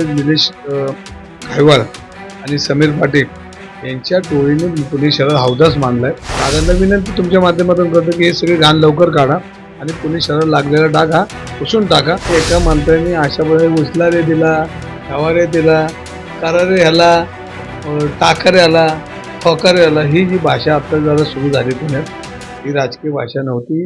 निलेश खायवाळ आणि समीर पाटील यांच्या टोळीने पुणे शहरात हौदास मानलाय. दादांना विनंती तुमच्या माध्यमातून करतो की हे सगळे घाण लवकर काढा आणि पुणे शहरात लागलेला डाग हा पुसून टाका. एका मंत्र्यांनी अशा प्रकारे उचला रे दिला हवारे दिला करारे ह्याला टाकर याला ठोकर याला ही जी भाषा आता जरा सुरू झाली पुण्यात ही राजकीय भाषा नव्हती.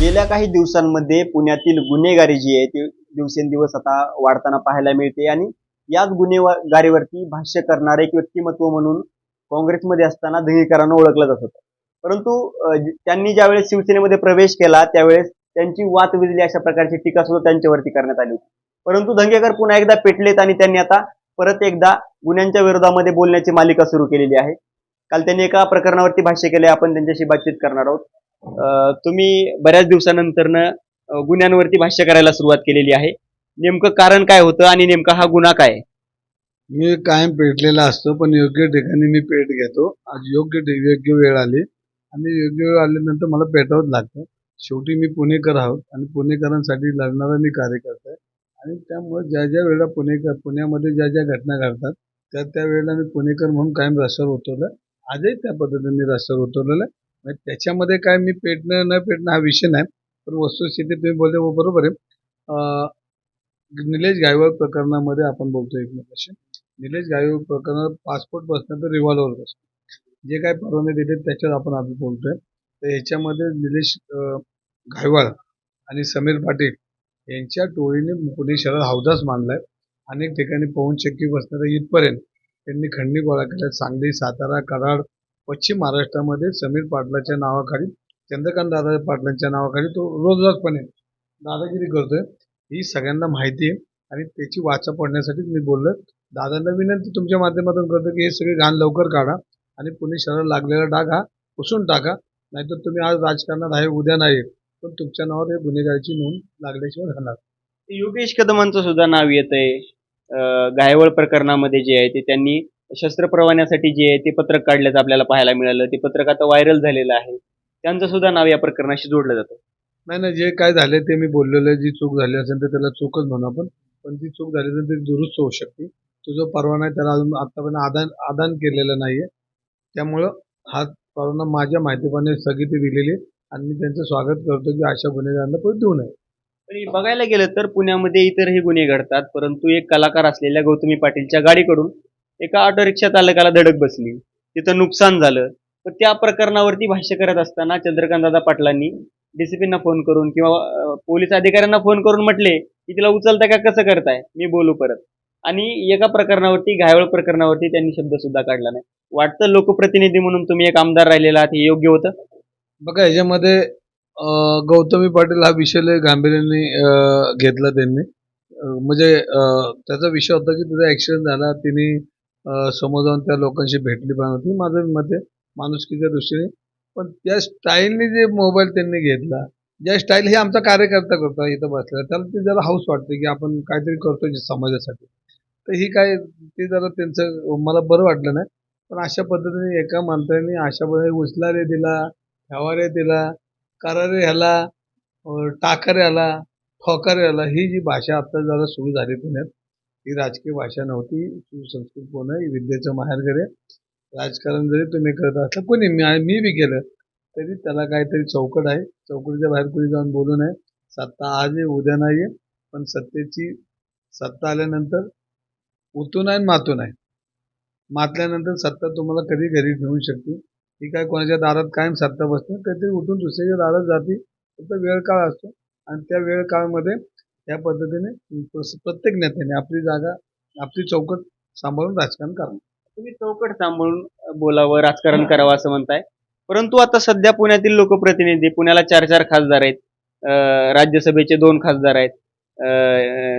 गेल्या काही दिवसांमध्ये पुण्यातील गुन्हेगारी जी आहे ती दिवसेंदिवस आता वाढताना पाहायला मिळते आणि याच गुन्हेगारीवरती भाष्य करणारे एक व्यक्तिमत्व म्हणून काँग्रेसमध्ये असताना दंगेकरांना ओळखलं जात होतं. परंतु त्यांनी ज्यावेळेस शिवसेनेमध्ये प्रवेश केला त्यावेळेस त्यांची वात विजली अशा प्रकारची टीका सुद्धा त्यांच्यावरती करण्यात आली होती. परंतु दंगेकर पुन्हा एकदा पेटलेत आणि त्यांनी आता परत एकदा गुन्ह्यांच्या विरोधामध्ये बोलण्याची मालिका सुरू केलेली आहे. काल त्यांनी एका प्रकरणावरती भाष्य केले आपण त्यांच्याशी बातचीत करणार आहोत. तुम्ही बऱ्याच दिवसानंतरनं गुन्ह्यांवरती भाष्य करायला सुरुवात केलेली आहे. नेमकं कारण काय होतं आणि नेमका हा गुन्हा काय आहे? मी कायम पेटलेला असतो पण योग्य ठिकाणी मी पेट घेतो. आज योग्य ठि- योग्य वेळ आली. आणि योग्य वेळ आल्यानंतर मला पेटावंच लागतं. शेवटी मी पुणेकर आहोत आणि पुणेकरांसाठी लढणारा मी कार्यकर्ता आहे. आणि त्यामुळे ज्या ज्या वेळेला पुणेकर पुण्यामध्ये ज्या ज्या घटना घडतात त्या त्या वेळेला मी पुणेकर म्हणून कायम रस्त्यावर उतरलं आजही त्या पद्धतीने रस्त्यावर उतरलेलं आहे मग त्याच्यामध्ये काय मी पेटणं न पेटणं हा विषय नाही. पण वस्तुस्थिती तुम्ही बोलले हो, बरोबर आहे. निलेश गायवळ प्रकरणामध्ये आपण बोलतो एकमेकाशी. निलेश गायवळ प्रकरणात पासपोर्ट बसणं तर रिव्हॉल्वर बसणं जे काय परवाने दिले त्याच्यावर आपण आधी बोलतोय. तर ह्याच्यामध्ये निलेश गायवाळ आणि समीर पाटील यांच्या टोळीने पुणे शहरात हौदास मानलाय. अनेक ठिकाणी पवन चक्की बसणाऱ्या इथपर्यंत त्यांनी खंडणी गोळा केल्या सांगली सातारा कराड पश्चिम महाराष्ट्रामध्ये समीर पाटलाच्या नावाखाली चंद्रकांत दादा पाटलांच्या नावाखाली तो रोज रोजपणे दादागिरी करतोय. ही सगळ्यांना माहिती आहे आणि त्याची वाचा पडण्यासाठीच मी बोललो दादांना विनंती तुमच्या माध्यमातून करतो की हे सगळे घाण लवकर काढा आणि पुणे शहरात लागलेला डाग हा पुसून टाका. नाहीतर तुम्ही आज राजकारणात आहे उद्या नाही पण तुमच्या नावावर हे गुन्हेगारीची नोंद लागल्याशिवाय राहणार. योगेश कदमांचं सुद्धा नाव येत आहे गायवळ प्रकरणामध्ये जे आहे ते त्यांनी शस्त्र परवान्यासाठी जे आहे ते पत्रक काढल्याचं आपल्याला पाहायला मिळालं. ते पत्रक आता व्हायरल झालेलं आहे. त्यांचं सुद्धा नाव या प्रकरणाशी जोडलं जातं. नाही नाही जे काय झाले ते मी बोललेलो जी चूक झाली असेल तर त्याला चूकच म्हणू आपण. पण ती चूक झाली तर ती दुरुस्त होऊ शकते. तो जो परवाना आहे त्याला अजून आतापर्यंत आदान आदान केलेलं नाहीये. त्यामुळं हा परवाना माझ्या माहितीप्रमाणे स्थगिती दिलेली आहे. आणि मी त्यांचं स्वागत करतो की अशा गुन्हेगारांना परत देऊ नये. तरी बघायला गेलं तर पुण्यामध्ये इतरही गुन्हे घडतात. परंतु एक कलाकार असलेल्या गौतमी पाटीलच्या गाडीकडून एका ऑटो रिक्षा चालकाला धडक बसली. तिथं नुकसान झालं. तर त्या प्रकरणावरती भाष्य करत असताना चंद्रकांतदादा पाटलांनी डीसीपींना फोन करून किंवा पोलीस अधिकाऱ्यांना फोन करून म्हटले की तिला उचलता का कसं करताय? मी बोलू परत. आणि एका प्रकरणावरती घायवळ प्रकरणावरती त्यांनी शब्द सुद्धा काढला नाही. वाटतं लोकप्रतिनिधी म्हणून तुम्ही एक आमदार राहिलेला आहात हे योग्य होतं? बघा ह्याच्यामध्ये गौतमी पाटील हा विषय लय गांभीर्याने घेतला त्यांनी. म्हणजे त्याचा विषय होता की तिचा ऍक्सिडेंट झाला तिने समोर जाऊन त्या लोकांशी भेटली पण होती. माझं मत आहे माणुसकीच्या दृष्टीने. पण त्या स्टाईलने जे मोबाईल त्यांनी घेतला ज्या स्टाईल हे आमचा कार्यकर्ता करतो इथं बसला त्याला ते जरा हाऊस वाटते की आपण काहीतरी करतो समाजासाठी. तर ही काय ते जरा त्यांचं मला बरं वाटलं नाही. पण अशा पद्धतीने एका मंत्र्यांनी अशा पद्धतीने उचला रे दिला ह्यावारे दिला करारे ह्याला अं, टाकर याला ठोकर ही जी भाषा आता जरा सुरू झाली पुण्यात ही राजकीय भाषा नव्हती सुसंस्कृत पुणे ही विद्येचं माहेरघर आहे. राजकारण जरी तुम्ही करत असलं कोणी मी मी बी केलं तरी त्याला काहीतरी चौकट आहे. चौकटीच्या बाहेर कोणी जाऊन बोलू नये. सत्ता आज आहे उद्या नाही आहे पण सत्तेची सत्ता आल्यानंतर उतून आहे आणि मातून आहे मातल्यानंतर सत्ता तुम्हाला कधी घरी घेऊ शकते. ही काय कोणाच्या दारात कायम सत्ता बसते कधीतरी उठून दुसऱ्याच्या दारात जाते. फक्त वेळ काळ असतो. आणि त्या वेळ काळामध्ये या पद्धतीने प्रत्येक नेत्याने आपली जागा आपली चौकट सांभाळून राजकारण करावं तुम्ही चौकट सांभाळून बोलावं राजकारण करावं असं म्हणताय. परंतु आता सध्या पुण्यातील लोकप्रतिनिधी पुण्याला चार चार खासदार आहेत. राज्यसभेचे दोन खासदार आहेत.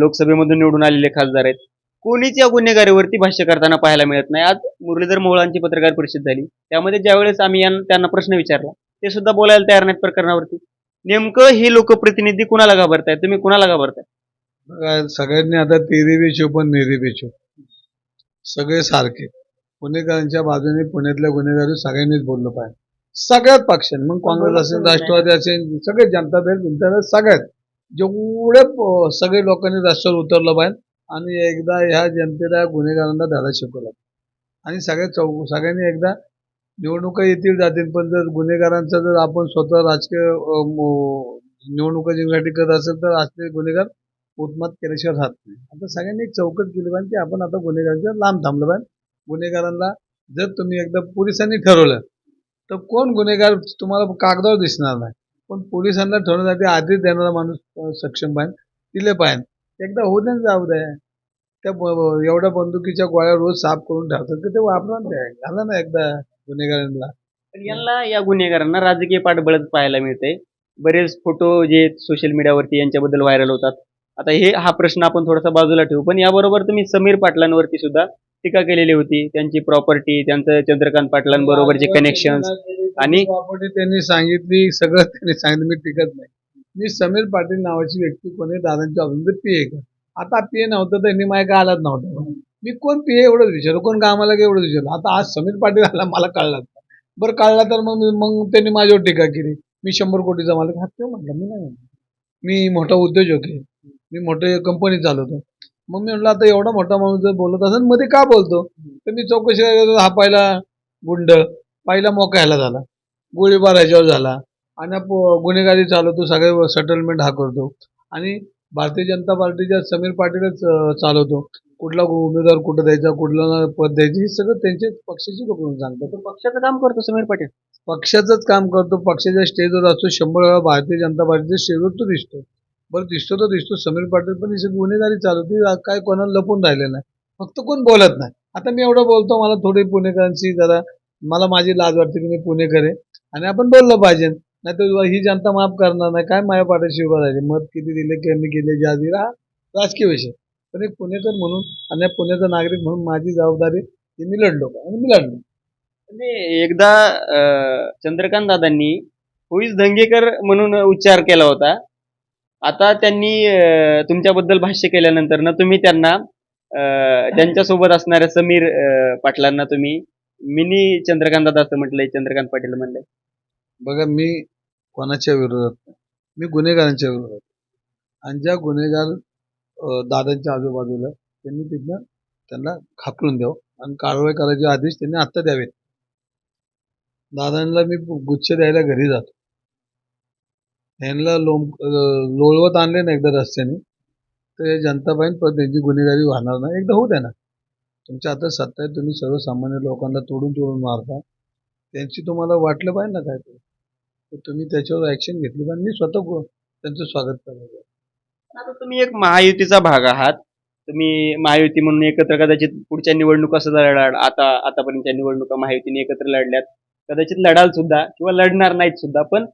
लोकसभेमधून निवडून आलेले खासदार आहेत. कोणीच या गुन्हेगारीवरती भाष्य करताना पाहायला मिळत नाही. आज मुरलीधर मोहळांची पत्रकार परिषद झाली. त्यामध्ये ज्यावेळेस आम्ही त्यांना प्रश्न विचारला ते सुद्धा बोलायला तयार नाहीत प्रकरणावरती. नेमकं हे लोकप्रतिनिधी कुणाला घाबरताय तुम्ही कुणाला घाबरताय? बघा, सगळ्यांनी आता तेरी बेचो पण नेरी बेचो. सगळे सारखे. पुणेकरांच्या बाजूने पुण्यातल्या गुन्हेगारी सगळ्यांनीच बोललं पाहिजे. सगळ्यात पक्षांनी. मग काँग्रेस असेल राष्ट्रवादी असेल सगळे जनता दल जनता सगळ्यात. जेवढे सगळे लोकांनी रस्त्यावर उतरलं पाहिजे आणि एकदा ह्या जनतेला गुन्हेगारांना धडा शिकवला. आणि सगळ्या चौ सगळ्यांनी एकदा निवडणुका येतील जातील पण जर गुन्हेगारांचा जर आपण स्वतः राजकीय निवडणुका जिंकण्यासाठी करत असेल तर असले गुन्हेगार उत्मात केल्याशिवाय राहत नाही. आता सगळ्यांनी एक चौकट केली पाहिजे की आपण आता गुन्हेगारांच्या लांब थांबलं पाहिजे. गुन्हेगारांना जर तुम्ही एकदा पोलिसांनी ठरवलं तर कोण गुन्हेगार तुम्हाला कागदावर दिसणार नाही. पण पोलिसांना ठरवण्यासाठी आधीच देणारा माणूस सक्षम पाहिजे दिले पाहिजे. एकदा होऊ दे जाऊ द्या त्या ब- एवढ्या बंदुकीच्या गोळ्या रोज साफ करून ठेवतात तर ते वापरून द्या. झालं ना एकदा गुन्हेगारांना. पण यांना या गुन्हेगारांना राजकीय पाठबळच पाहायला मिळते बरेच फोटो जे सोशल मीडियावरती यांच्याबद्दल व्हायरल होतात. आता हे हा प्रश्न आपण थोडासा बाजूला ठेवू. पण याबरोबर तुम्ही समीर पाटलांवरती सुद्धा टीका केलेली होती. त्यांची प्रॉपर्टी त्यांचं चंद्रकांत पाटलांबरोबरचे कनेक्शन आणि- प्रॉपर्टी त्यांनी सांगितली सगळं त्यांनी सांगितलं मी टिकत नाही. मी समीर पाटील नावाची व्यक्ती कोणी दादांच्या ऑफिसमध्ये पी ए आता पी ए नव्हतं तर यांनी माझ्या आलाच नव्हतं. मी कोण पी ए एवढंच विचारलं? कोण कामाला का एवढंच विचारलं? आता आज समीर पाटील आला मला कळला बरं कळला तर मग मग त्यांनी माझ्यावर टीका केली. मी शंभर कोटीचा मालक. हा म्हटलं मी नाही. मी मोठा उद्योजक आहे. मी मोठे कंपनी चालवतो मग मी म्हटलं आता एवढा मोठा माणूस जर बोलत असेल मध्ये का बोलतो? तर मी चौकशी हा पहिला गुंड पहिला मोका ह्याला झाला. गोळीबार ह्याच्यावर झाला. आणि गुन्हेगारी चालवतो सगळे सेटलमेंट हा करतो. आणि भारतीय जनता पार्टीच्या समीर पाटीलच चालवतो कुठला उमेदवार कुठं द्यायचा कुठला पद द्यायचं हे सगळं त्यांचे पक्षाचे लोक सांगतात. पक्षाचं काम करतो समीर पाटील? पक्षाचंच काम करतो. पक्षाच्या स्टेजवर असतो. शंभर वेळा भारतीय जनता पार्टीच्या स्टेजवर तो दिसतो. बरं दिसतो तर दिसतो. समीर पाटील पण इथे गुन्हेगारी चालवते काय कोणाला लपून राहिले नाही. फक्त कोण बोलत नाही. आता मी एवढं बोलतो मला थोडी पुणेकरांची जरा मला माझी लाज वाटते की मी पुणेकर आहे. आणि आपण बोललं पाहिजे. नाही तर ही जनता माफ करणार नाही. काय माझ्या पाठीशी उभं राहिले? मत किती दिले कमी केले ज्या दिला हा राजकीय विषय. पण एक पुणेकर म्हणून आणि पुण्याचा नागरिक म्हणून माझी जबाबदारी ती मी लढलो. आणि मी लढलो. एकदा चंद्रकांत दादांनी होईस दंगेकर म्हणून उच्चार केला होता. आता त्यांनी तुमच्याबद्दल भाष्य केल्यानंतर ना तुम्ही त्यांना त्यांच्यासोबत असणाऱ्या समीर पाटलांना तुम्ही मिनी चंद्रकांत दादा असं म्हटलंय चंद्रकांत पाटील म्हणलंय बघा मी कोणाच्या विरोधात नाही. मी गुन्हेगारांच्या विरोधात आणि ज्या गुन्हेगार दादांच्या आजूबाजूला त्यांनी तिथनं त्यांना खापरून द्यावं आणि कारवाई करायचे आदेश त्यांनी आत्ता द्यावेत. दादांना मी गुच्छ द्यायला घरी जातो. त्यांना लोम लोळवत आणले ना एकदा रस्त्याने तर जनताबाईन जनता पाहिजे पण त्यांची गुन्हेगारी वाहणार नाही. एकदा होऊ द्या ना तुमच्या आता सत्ता आहे तुम्ही सर्वसामान्य लोकांना तोडून तोडून मारता. त्यांची तुम्हाला वाटलं पाहिजे ना काय ते तर तुम्ही त्याच्यावर ॲक्शन घेतली पाहिजे. मी स्वतः त्यांचं स्वागत करायचं आता तुम्ही एक महायुतीचा भाग आहात. तुम्ही महायुती म्हणून एकत्र कदाचित पुढच्या निवडणुका सुद्धा लढाल आता आतापर्यंतच्या निवडणुका महायुतीने एकत्र लढल्यात. कदाचित लढाल सुद्धा किंवा लढणार नाहीत सुद्धा. पण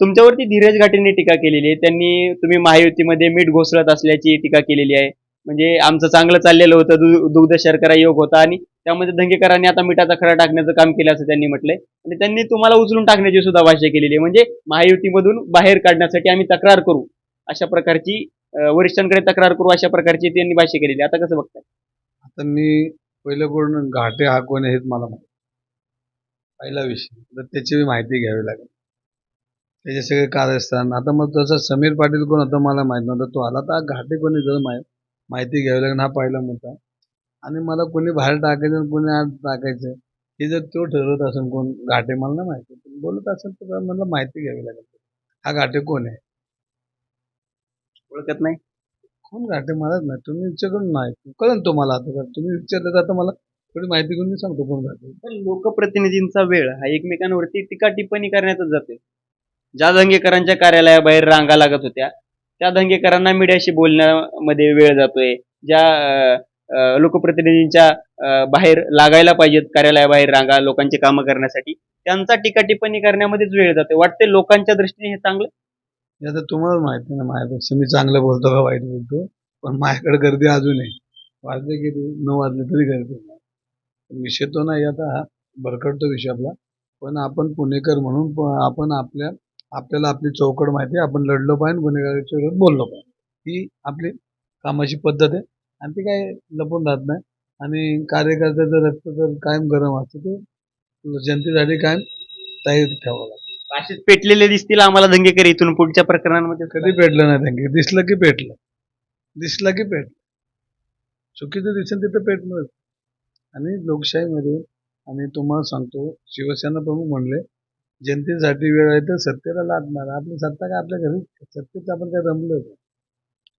तुमच्यावरती धीरज घाटेंनी टीका केलेली आहे. त्यांनी तुम्ही महायुतीमध्ये मीठ घोसळत असल्याची टीका केलेली आहे. म्हणजे आमचं चांगलं चाललेलं होतं दुग्ध शर्करा योग होता आणि त्यामध्ये दंगेकरांनी आता मिठाचा खरा टाकण्याचं काम केलं असं त्यांनी म्हटलंय. आणि त्यांनी तुम्हाला उचलून टाकण्याची सुद्धा भाषा केलेली आहे. म्हणजे महायुतीमधून बाहेर काढण्यासाठी आम्ही तक्रार करू. अशा प्रकारची वरिष्ठांकडे तक्रार करू अशा प्रकारची त्यांनी भाषा केलेली आहे. आता कसं बघताय? आता मी पहिलं करून घाटे हा कोण आहे हेच मला माहिती. पहिला विषय. तर त्याची माहिती घ्यावी लागेल. त्याचे सगळे कारस्थान. आता मग तसं समीर पाटील कोण होता मला माहीत नव्हतं. तो आला तर घाटे कोणी जर माहि- माहिती घ्यावी लागेल हा पहिला मुद्दा. आणि मला कोणी बाहेर टाकायचं आणि कोणी आत टाकायचं हे जर तो ठरवत असेल कोण घाटे मला नाही माहिती. बोलत असेल तर मला माहिती घ्यावी लागेल. हा घाटे कोण आहे? ओळखत नाही? कोण घाटे? मलाच नाही. तुम्ही विचारून नाही. कळेल तुम्हाला आता. का तुम्ही विचारलं तर आता मला थोडी माहिती घेऊन मी सांगतो कोण घाटे. पण लोकप्रतिनिधींचा वेळ हा एकमेकांवरती टीका टिप्पणी करण्यातच जाते. ज्या दंगेकरांच्या कार्यालयाबाहेर रांगा लागत होत्या त्या दंगेकरांना मीडियाशी बोलण्यामध्ये वेळ जातोय. ज्या लोकप्रतिनिधींच्या बाहेर लागायला पाहिजेत कार्यालयाबाहेर रांगा लोकांची कामं करण्यासाठी त्यांचा टीका टिप्पणी करण्यामध्येच वेळ जाते वाटते लोकांच्या दृष्टीने हे चांगलं? हे आता तुम्हाला माहिती ना माझ्यापेक्षा मी चांगलं बोलतो का वाईट बोलतो पण माझ्याकडे गर्दी अजून आहे वाजले किती नऊ वाजले तरी गर्दी नाही विषय तो नाही आता हा भरकटतो विषय आपला पण आपण पुणेकर म्हणून आपण आपल्या आपल्याला आपली चौकड माहिती आहे. आपण लढलो पाहिजे गुन्हेगाराच्या विरोधात बोललो पाहिजे. ही आपली कामाची पद्धत आहे. आणि ती काय लपून राहत नाही. आणि कार्यकर्त्याचं रक्त जर कायम गरम असतं ते जनतेसाठी कायम तयारी ठेवावं लागतं. असेच पेटलेले दिसतील आम्हाला दंगेकर इथून पुढच्या प्रकरणांमध्ये. कधी पेटलं नाही त्यांनी दिसलं की पेटलं. दिसलं की पेटलं. चुकीचं दिसेल तिथं पेटणार आणि लोकशाहीमध्ये आणि तुम्हाला सांगतो शिवसेना प्रमुख म्हणले जनतेसाठी वेळ आहे तर सत्तेला लागणार आपली सत्ता काय आपल्या घरी? सत्तेचं आपण काय रमलो का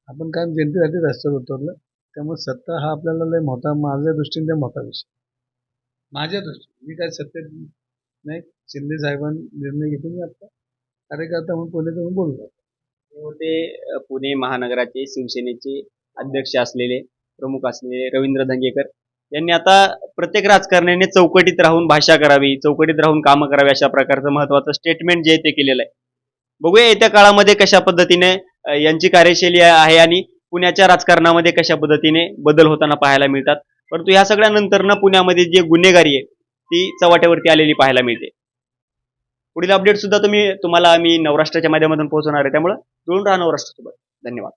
आपण काय जनतेसाठी रस्त्यावर उतरलं त्यामुळे सत्ता हा आपल्याला लय मोठा माझ्या दृष्टीने लय मोठा विषय. माझ्या दृष्टीने. मी काय सत्तेत नाही. शिंदे साहेबांनी निर्णय घेतो मी आता. कार्यकर्ता म्हणून पुणे म्हणून बोललो ते होते अ, पुणे महानगराचे शिवसेनेचे अध्यक्ष असलेले प्रमुख असलेले रवींद्र धंगेकर यांनी आता प्रत्येक राजकारण्याने चौकटीत राहून भाषा करावी चौकटीत राहून कामं करावी अशा प्रकारचं महत्वाचं स्टेटमेंट जे आहे ते केलेलं आहे. बघूया येत्या काळामध्ये कशा पद्धतीने यांची कार्यशैली आहे आणि पुण्याच्या राजकारणामध्ये कशा पद्धतीने बदल होताना पाहायला मिळतात. परंतु ह्या सगळ्यानंतर ना पुण्यामध्ये जे गुन्हेगारी आहे ती चव्हाट्यावरती आलेली पाहायला मिळते. पुढील अपडेट सुद्धा तुम्ही तुम्हाला आम्ही नवराष्ट्राच्या माध्यमातून पोहोचवणार आहे. त्यामुळे जुळून राहा नवराष्ट्रासोबत. धन्यवाद.